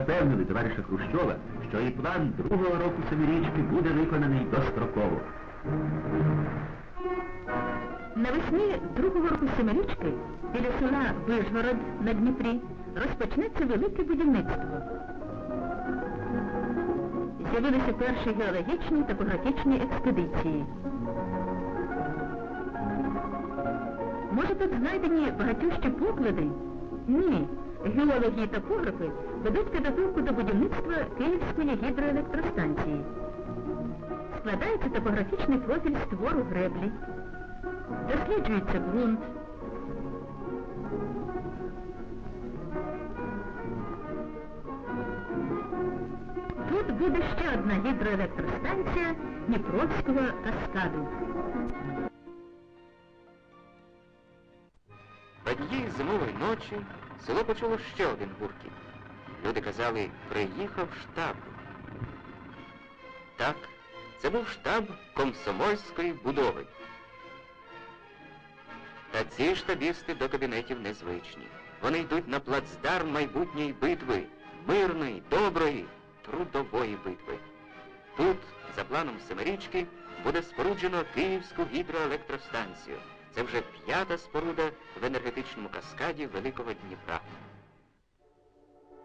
Запевнили товариша Хрущова, що і план другого року семирічки буде виконаний достроково. Навесні другого року семирічки біля села Вишгород на Дніпрі розпочнеться велике будівництво. З'явилися перші геологічні та топографічні експедиції. Може тут знайдені багатющі поклади? Ні. Геологи і топографи ведуть підготовку до будівництва Київської гідроелектростанції. Складається топографічний профіль створу греблі. Досліджується ґрунт. Тут буде ще одна гідроелектростанція Дніпровського каскаду. Однієї зимової ночі село почуло ще один гуркіт. Люди казали, приїхав штаб. Так, це був штаб комсомольської будови. Та ці штабісти до кабінетів незвичні. Вони йдуть на плацдарм майбутньої битви, мирної, доброї, трудової битви. Тут, за планом Семирічки, буде споруджено Київську гідроелектростанцію. Це вже п'ята споруда в енергетичному каскаді Великого Дніпра.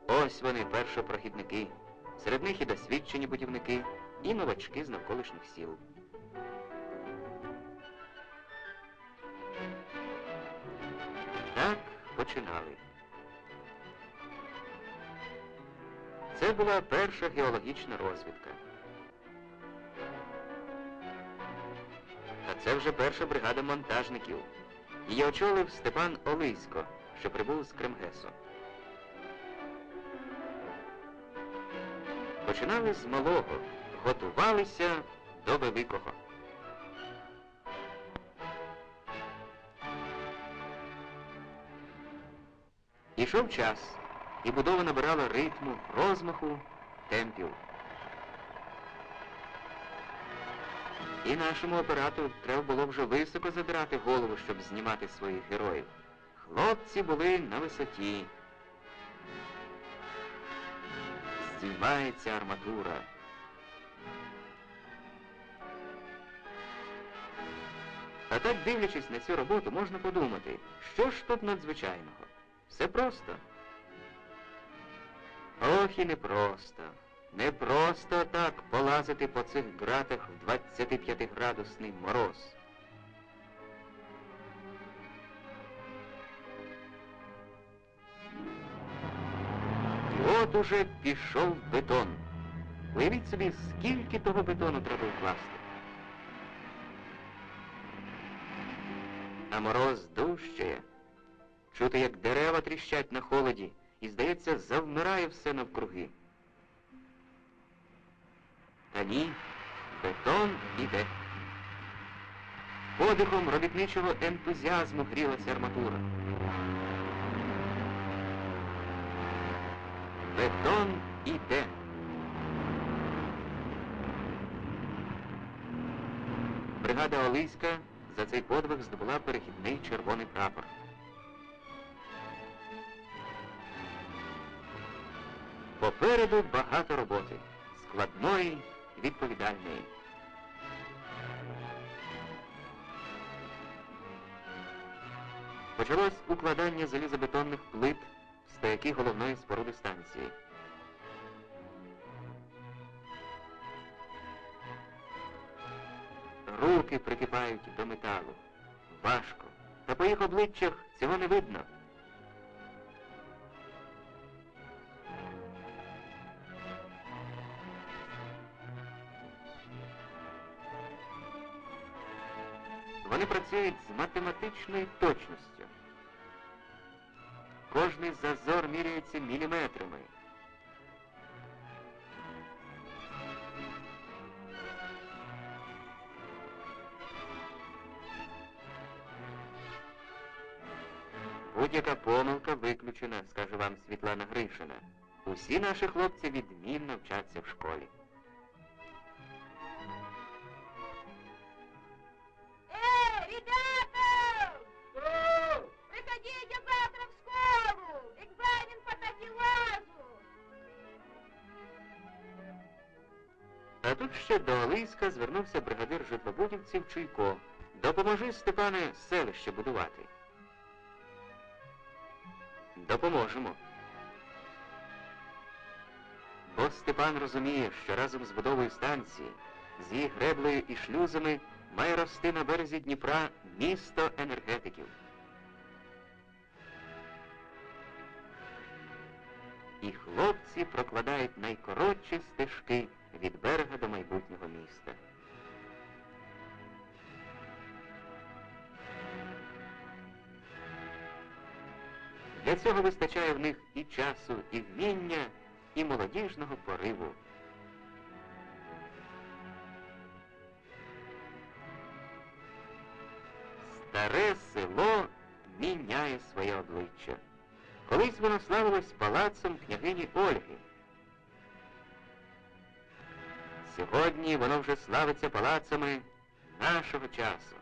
Ось вони, першопрохідники. Серед них і досвідчені будівники, і новачки з навколишніх сіл. Так починали. Це була перша геологічна розвідка. Це вже перша бригада монтажників. Її очолив Степан Олисько, що прибув з Кремгесу. Починали з малого, готувалися до великого. Ішов час, і будова набирала ритму, розмаху, темпів. І нашому оператору треба було вже високо задрати голову, щоб знімати своїх героїв. Хлопці були на висоті. Здіймається арматура. А так, дивлячись на цю роботу, можна подумати, що ж тут надзвичайного? Все просто. Ох і непросто. Не просто так полазити по цих ґратах в 25-градусний мороз. І от уже пішов бетон. Уявіть собі, скільки того бетону треба вкласти. А мороз дужчає. Чути, як дерева тріщать на холоді, і, здається, завмирає все навкруги. Та ні, бетон іде. Подихом робітничого ентузіазму грілася арматура. Бетон іде. Бригада Олиська за цей подвиг здобула перехідний червоний прапор. Попереду багато роботи, складної і відповідальної. Почалось укладання залізобетонних плит в стояки головної споруди станції. Руки прикипають до металу. Важко. Та по їх обличчях цього не видно. Вони працюють з математичною точністю. Кожний зазор міряється міліметрами. Будь-яка помилка виключена, скаже вам Світлана Гришина. Усі наші хлопці відмінно вчаться в школі. Та тут ще до Олиська звернувся бригадир житлобудівців Чуйко. Допоможи, Степане, селище будувати. Допоможемо. Бо Степан розуміє, що разом з будовою станції, з її греблею і шлюзами має рости на березі Дніпра місто енергетиків. І хлопці прокладають найкоротші стежки від берега до майбутнього міста. Для цього вистачає в них і часу, і вміння, і молодіжного пориву. Старе село міняє своє обличчя. Колись воно славилось палацом княгині Ольги. Сьогодні воно вже славиться палацами нашого часу.